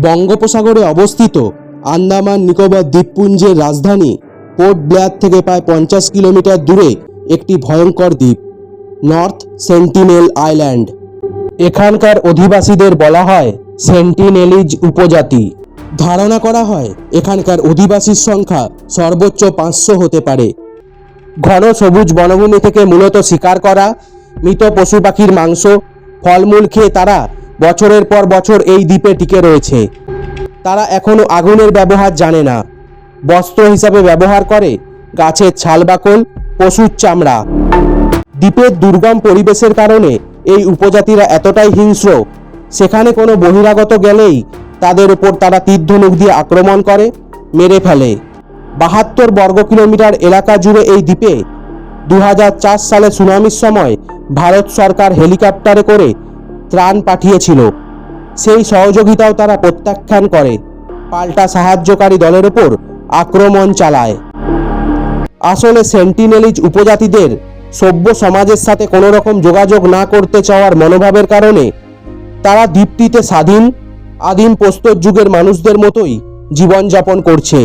বঙ্গোপসাগরে অবস্থিত আন্দামান নিকোবর দ্বীপপুঞ্জের রাজধানী পোর্ট ব্লেয়ার থেকে প্রায় পঞ্চাশ কিলোমিটার দূরে একটি ভয়ঙ্কর দ্বীপ, নর্থ সেন্টিনেল আইল্যান্ড। এখানকার অধিবাসীদের বলা হয় সেন্টিনেলিজ উপজাতি। ধারণা করা হয় এখানকার অধিবাসীর সংখ্যা সর্বোচ্চ পাঁচশো হতে পারে। ঘন সবুজ বনভূমি থেকে মূলত শিকার করা, মৃত পশু পাখির মাংস, ফলমূল খেয়ে তারা বছরের পর বছর এই দ্বীপে টিকে রয়েছে। তারা এখনও আগুনের ব্যবহার জানে না। বস্ত্র হিসাবে ব্যবহার করে গাছের ছালবাকল পশুর চামড়া। দ্বীপের দুর্গম পরিবেশের কারণে এই উপজাতিরা এতটাই হিংস্র, সেখানে কোনো বহিরাগত গেলেই তাদের উপর তারা তীর্ধনুক দিয়ে আক্রমণ করে, মেরে ফেলে। বাহাত্তর বর্গ কিলোমিটার এলাকা জুড়ে এই দ্বীপে দু হাজার চার সালে সুনামির সময় ভারত সরকার হেলিকপ্টারে করে ত্রাণ পাঠিয়েছিল। সেই সহযোগিতাও তারা প্রত্যাখ্যান করে। পাল্টা সাহায্যকারী দলের ওপর আক্রমণ চালায়। আসলে সেন্টিনেলিজ উপজাতিদের সভ্য সমাজের সাথে কোনো রকম যোগাযোগ না করতে চাওয়ার মনোভাবের কারণে তারা দ্বীপটিতে স্বাধীন, আদিম প্রস্তর যুগের মানুষদের মতোই জীবনযাপন করছে।